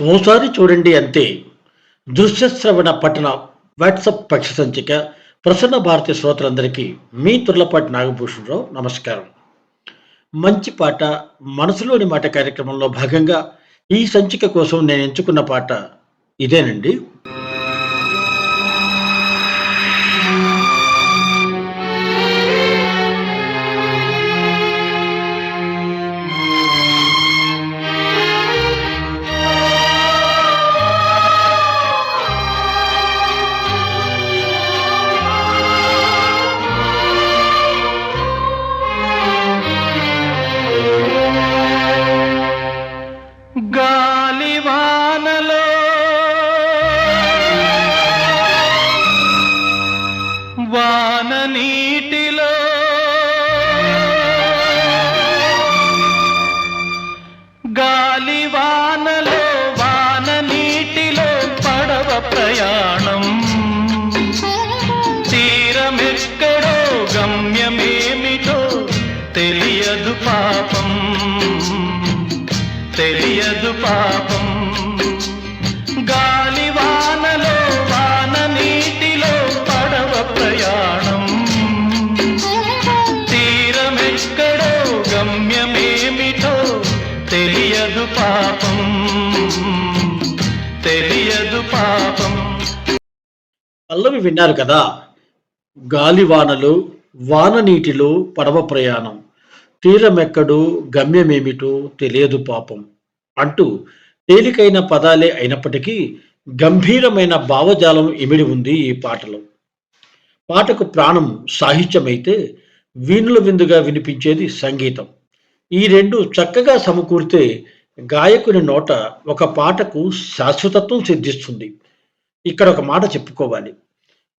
ఓసారి చూడండి అంతే. దృశ్యశ్రవణ పట్టణ వాట్సప్ పక్ష సంచిక ప్రసన్న భారతి శ్రోతలందరికీ మీ తుర్లపాటి నాగభూషణరావు నమస్కారం. మంచి పాట మనసులోని మాట కార్యక్రమంలో భాగంగా ఈ సంచిక కోసం నేను ఎంచుకున్న పాట ఇదేనండి. తెలియదు పాపం. తెలియదు పాపం. గాలి వానలో వాన నీటిలో పడవ ప్రయాణం. తీరమెక్కడో గమ్యమేమిటో తెలియదు పాపం. తెలియదు పాపం. పల్లవి విన్నారు కదా గాలివానలు వాన నీటిలో పడవ ప్రయాణం. తీరమెక్కడు గమ్యమేమిటో తెలియదు పాపం. అంటూ తేలికైన పదాలే అయినప్పటికీ గంభీరమైన భావజాలం ఇమిడి ఉంది ఈ పాటలో. పాటకు ప్రాణం సాహిత్యమైతే వీణుల విందుగా వినిపించేది సంగీతం. ఈ రెండు చక్కగా సమకూరితే గాయకుని నోట ఒక పాటకు శాశ్వతత్వం సిద్ధిస్తుంది. ఇక్కడ ఒక మాట చెప్పుకోవాలి.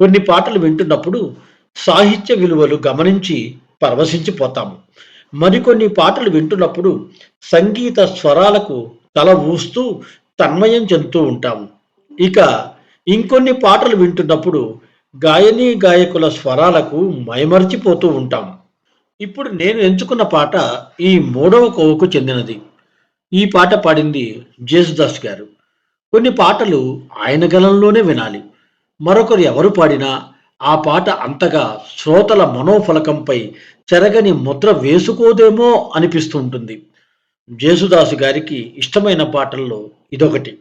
కొన్ని పాటలు వింటున్నప్పుడు సాహిత్య విలువలు గమనించి పరవశించిపోతాము. మరికొన్ని పాటలు వింటున్నప్పుడు సంగీత స్వరాలకు తల ఊస్తూ తన్మయం చెందుతూ ఉంటాము ఇక ఇంకొన్ని పాటలు వింటున్నప్పుడు గాయని గాయకుల స్వరాలకు మైమరిచిపోతూ ఉంటాం. ఇప్పుడు నేను ఎంచుకున్న పాట ఈ మూడవ కోవకు చెందినది. ఈ పాట పాడింది జేసుదాస్ గారు. కొన్ని పాటలు ఆయన గలంలోనే వినాలి. మరొకరు ఎవరు పాడినా ఆ పాట అంతగా శ్రోతల మనోఫలకంపై చెరగని ముద్ర వేసుకోదేమో అనిపిస్తూ ఉంటుంది. జేసుదాసు గారికి ఇష్టమైన పాటల్లో ఇదొకటి.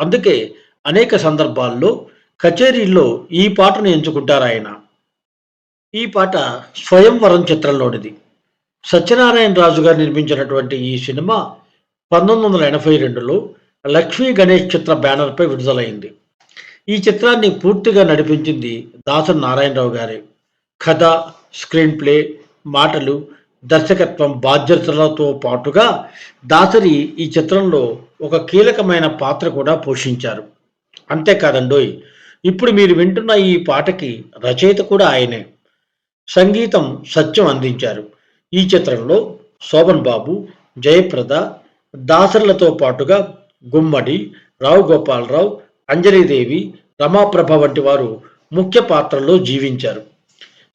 అందుకే అనేక సందర్భాల్లో కచేరీల్లో ఈ పాటను ఎంచుకుంటారు ఆయన. ఈ పాట స్వయంవరం చిత్రంలోనిది. సత్యనారాయణ రాజు గారు నిర్మించినటువంటి ఈ సినిమా పంతొమ్మిది వందల ఎనభై రెండులో లక్ష్మీ గణేష్ చిత్ర బ్యానర్పై విడుదలైంది. ఈ చిత్రాన్ని పూర్తిగా నడిపించింది దాసరి నారాయణరావు గారే. కథ స్క్రీన్ ప్లే మాటలు దర్శకత్వం బాధ్యతలతో పాటుగా దాసరి ఈ చిత్రంలో ఒక కీలకమైన పాత్ర కూడా పోషించారు. అంతేకాదండోయ్ ఇప్పుడు మీరు వింటున్న ఈ పాటకి రచయిత కూడా ఆయనే. సంగీతం సత్యం అందించారు. ఈ చిత్రంలో శోభన్ బాబు జయప్రద దాసర్లతో పాటుగా గుమ్మడి రావు గోపాలరావు అంజలీదేవి రమాప్రభ వంటి వారు ముఖ్య పాత్రల్లో జీవించారు.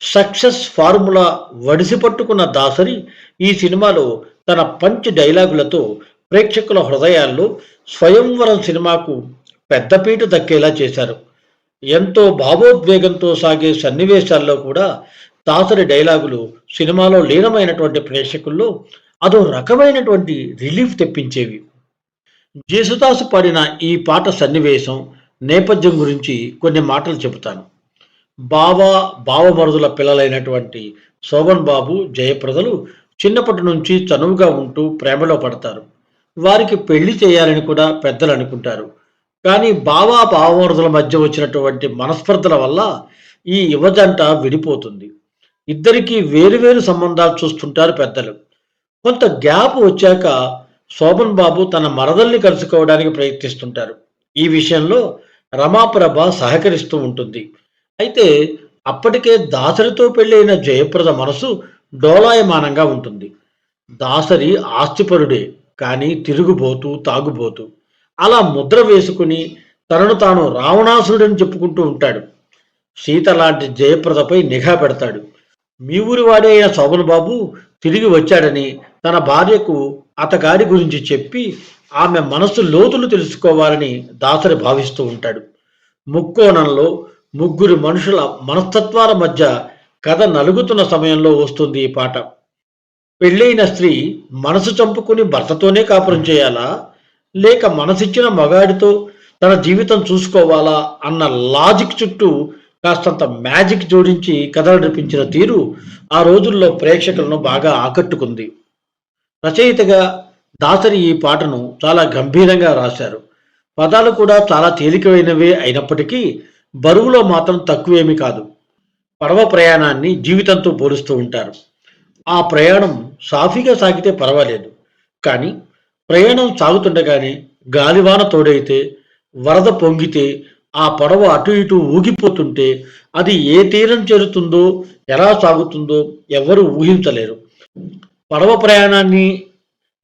సక్సెస్ ఫార్ములా వడిసి పట్టుకున్న దాసరి ఈ సినిమాలో తన పంచ్ డైలాగులతో ప్రేక్షకుల హృదయాల్లో స్వయంవరం సినిమాకు పెద్దపీట దక్కేలా చేశారు. ఎంతో భావోద్వేగంతో సాగే సన్నివేశాల్లో కూడా దాసరి డైలాగులు సినిమాలో లీనమైనటువంటి ప్రేక్షకుల్లో అదో రకమైనటువంటి రిలీఫ్ తెప్పించేవి. జేసుదాసు పాడిన ఈ పాట సన్నివేశం నేపథ్యం గురించి కొన్ని మాటలు చెబుతాను. బావ బావమరుదుల పిల్లలైనటువంటి శోభన్ బాబు జయప్రదలు చిన్నప్పటి నుంచి చనువుగా ఉంటూ ప్రేమలో పడతారు. వారికి పెళ్ళి చేయాలని కూడా పెద్దలు అనుకుంటారు. కానీ బావా బావమరుదుల మధ్య వచ్చినటువంటి మనస్పర్ధల వల్ల ఈ యువజంట విడిపోతుంది. ఇద్దరికీ వేరువేరు సంబంధాలు చూస్తుంటారు పెద్దలు. కొంత గ్యాప్ వచ్చాక శోభన్ బాబు తన మరదల్ని కలుసుకోవడానికి ప్రయత్నిస్తుంటారు. ఈ విషయంలో రమాప్రభ సహకరిస్తూ ఉంటుంది. అయితే అప్పటికే దాసరితో పెళ్ళైన జయప్రద మనసు డోలాయమానంగా ఉంటుంది. దాసరి ఆస్తిపరుడే కానీ తిరుగుబోతూ తాగుబోతూ. అలా ముద్ర వేసుకుని తనను తాను రావణాసురుడని చెప్పుకుంటూ ఉంటాడు. సీత లాంటి జయప్రదపై నిఘా పెడతాడు. మీ ఊరి వాడే అయిన శోభన్ బాబు తిరిగి వచ్చాడని తన భార్యకు అతగాడి గురించి చెప్పి ఆమె మనసు లోతులు తెలుసుకోవాలని దాసరి భావిస్తూ ఉంటాడు. ముక్కోణంలో ముగ్గురు మనుషుల మనస్తత్వాల మధ్య కథ నలుగుతున్న సమయంలో వస్తుంది ఈ పాట. పెళ్ళైన స్త్రీ మనసు చంపుకుని భర్తతోనే కాపురం చేయాలా? లేక మనసిచ్చిన మగాడితో తన జీవితం చూసుకోవాలా అన్న లాజిక్ చుట్టూ కాస్తంత మ్యాజిక్ జోడించి కథలు నడిపించిన తీరు ఆ రోజుల్లో ప్రేక్షకులను బాగా ఆకట్టుకుంది. రచయితగా దాసరి ఈ పాటను చాలా గంభీరంగా రాశారు. పదాలు కూడా చాలా తేలికైనవే అయినప్పటికీ బరువులో మాత్రం తక్కువేమీ కాదు. పడవ ప్రయాణాన్ని జీవితంతో పోలుస్తూ ఉంటారు. ఆ ప్రయాణం సాఫీగా సాగితే పర్వాలేదు. కానీ ప్రయాణం సాగుతుండగానే గాలివాన తోడైతే వరద పొంగితే ఆ పడవ అటు ఇటు ఊగిపోతుంటే అది ఏ తీరం చేరుతుందో ఎలా సాగుతుందో ఎవరు ఊహించలేరు. పడవ ప్రయాణాన్ని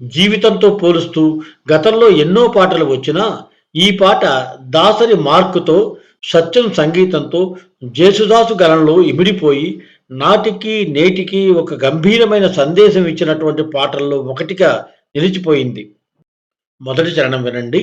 జీవితంతో పోలుస్తూ గతంలో ఎన్నో పాటలు వచ్చినా ఈ పాట దాసరి మార్కుతో సత్యం సంగీతంతో జేసుదాసు గలంలో ఇమిడిపోయి నాటికి నేటికి ఒక గంభీరమైన సందేశం ఇచ్చినటువంటి పాటల్లో ఒకటిగా నిలిచిపోయింది. మొదటి చరణం వినండి.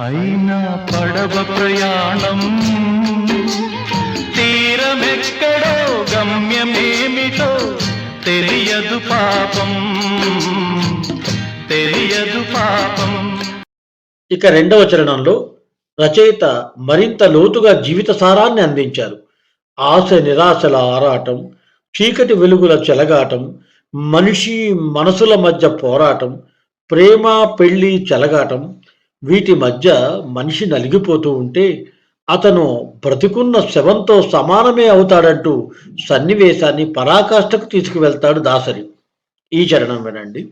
అయినా పడవ ప్రయాణం. తీరమెక్కడో గమ్యమేమిటో తెలియదు పాపం. తెలియదు పాపం. ఇక రెండవ చరణంలో రచయిత మరింత లోతుగా జీవిత సారాన్ని అందించారు. ఆశ నిరాశల ఆరాటం చీకటి వెలుగుల చెలగాటం మనిషి మనసుల మధ్య పోరాటం ప్రేమ పెళ్ళి చెలగాటం వీటి మధ్య మనిషి నలిగిపోతూ ఉంటే అతను బ్రతికున్న శవంతో సమానమే అవుతాడంటూ సన్నివేశాన్ని పరాకాష్ఠకు తీసుకువెళ్తాడు దాసరి. ఈ చరణం వినండి.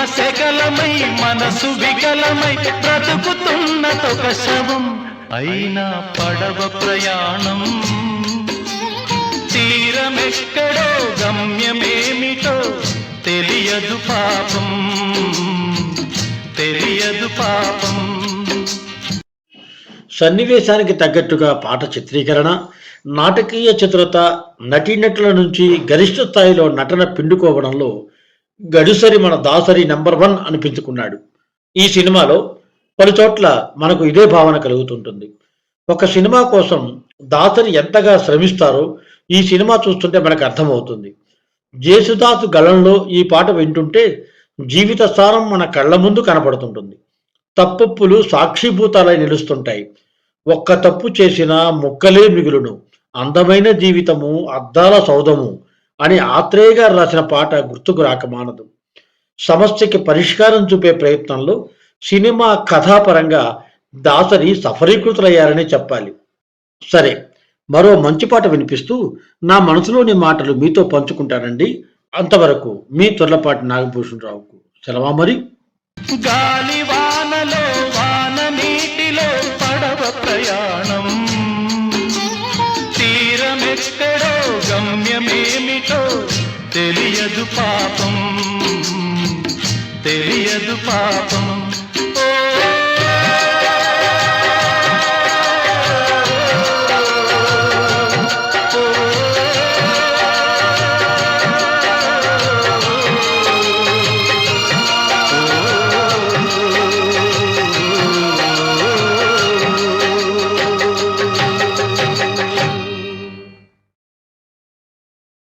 ప్రేమ మనసు వికలమై బ్రతుకుతున్నదొక శవం అయినా పడవ ప్రయాణం. తీరమెక్కడో గమ్యమేమిటో తెలియదు పాపం తెలియదు పాపం. సన్నివేశానికి తగ్గట్టుగా పాట చిత్రీకరణ నాటకీయ చతురత నటీనటుల నుంచి గరిష్ట స్థాయిలో నటన పిండుకోవడంలో గడుసరి మన దాసరి నెంబర్ వన్ అనిపించుకున్నాడు. ఈ సినిమాలో పలుచోట్ల మనకు ఇదే భావన కలుగుతుంటుంది. ఒక సినిమా కోసం దాసరి ఎంతగా శ్రమిస్తారో ఈ సినిమా చూస్తుంటే మనకు అర్థమవుతుంది. జేసుదాసు గళంలో ఈ పాట వింటుంటే జీవిత స్థానం మన కళ్ళ ముందు కనపడుతుంటుంది. తప్పులు సాక్షిభూతాలై నిలుస్తుంటాయి. ఒక్క తప్పు చేసినా ముక్కలే మిగులును. అందమైన జీవితము అద్దాల సౌధము అని ఆత్రేయ గారు రాసిన పాట గుర్తుకు రాక మానదు. సమస్యకి పరిష్కారం చూపే ప్రయత్నంలో సినిమా కథాపరంగా దాసరి సఫలీకృతులయ్యారని చెప్పాలి. సరే మరో మంచి పాట వినిపిస్తూ నా మనసులోని మాటలు మీతో పంచుకుంటానండి. అంతవరకు మీ త్వరలపాటి నాగభూషణరావుకు సెలవా మరి. గాలి వానలో వాన నీటిలో పడవ ప్రయాణం. పాపం తెలియదు పాపం ఓ